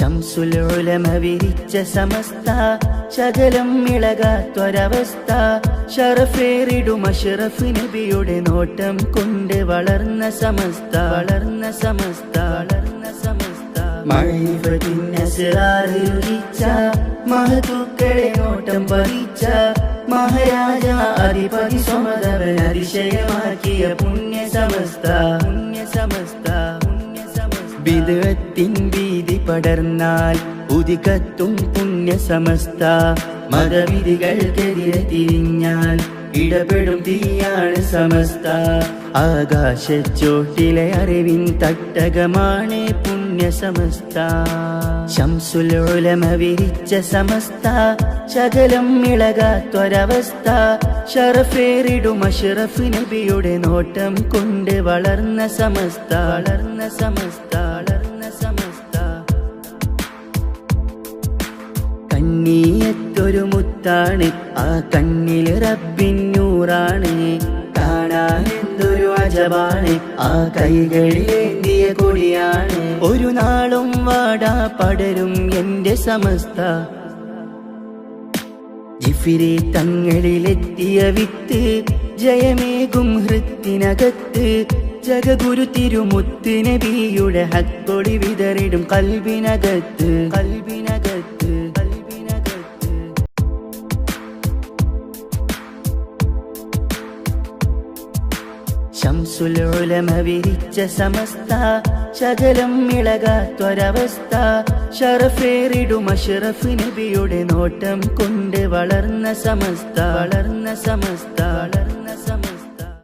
ശംസുലുലമ വിരിച്ച സമസ്ത ശകലം ഇളകാത്തൊരവസ്ഥ ഷറഫേറിടും അഷറഫ് നബിയുടെ നോട്ടം കൊണ്ട് വളർന്ന സമസ്ത. വളർന്ന സമസ്ത വളർന്ന സമസ്ത. മഴവിച്ച മഹതുക്കളെ നോട്ടം പതിച്ച മഹാരാജ അധിപതി സ്വമതവൻ അതിശയമാക്കിയ പുണ്യ സമസ്ത. വിദഗത്തിൻ വീതി പടർന്നാൽ ഉദികത്തും പുണ്യ സമസ്ത മതവിധികൾക്കെതിരെ തിരിഞ്ഞാൽ ഇടപെടും തീയാണ് സമസ്ത. ആകാശച്ചോട്ടിലെ അറിവിൻ തട്ടകമാണ് പുണ്യ സമസ്ത ശംസുലോലമ വിരിച്ച സമസ്ത. ശകലം ഇളകാത്തൊരവസ്ഥ ഷറഫേറിടും അഷറഫ് നബിയുടെ നോട്ടം കൊണ്ട് വളർന്ന സമസ്ത. വളർന്ന സമസ്ത വളർന്ന സമസ്ത. കണ്ണീയത്തൊരു മുത്താണ്. ആ കണ്ണിൽ റബ്ബിന്നൂറാണ് കാണാൻ എന്തൊരു അജബാണ്. ആ കൈകളിലേന്തിയ കൊടിയാണ്. ഒരു നാളും വാടാ പടരും എന്റെ സമസ്ത. ജിഫിരി തങ്ങളിലെത്തിയ വിത്ത് ജയമേകും ഹൃത്തിനകത്ത്. ജഗഗുരു തിരുമുത്ത് നബിയുടെ ഹക്കൊടി വിതറിടും കൽവിനകത്ത് കൽവിനകത്ത്. ശംസുലുലമ വിരിച്ച സമസ്ത ശകലം ഇളകാത്തൊരവസ്ഥ ഷറഫേറിടും അഷറഫ് നബിയുടെ നോട്ടം കൊണ്ട് വളർന്ന സമസ്ത വളർന്ന സമസ്ത വളർന്ന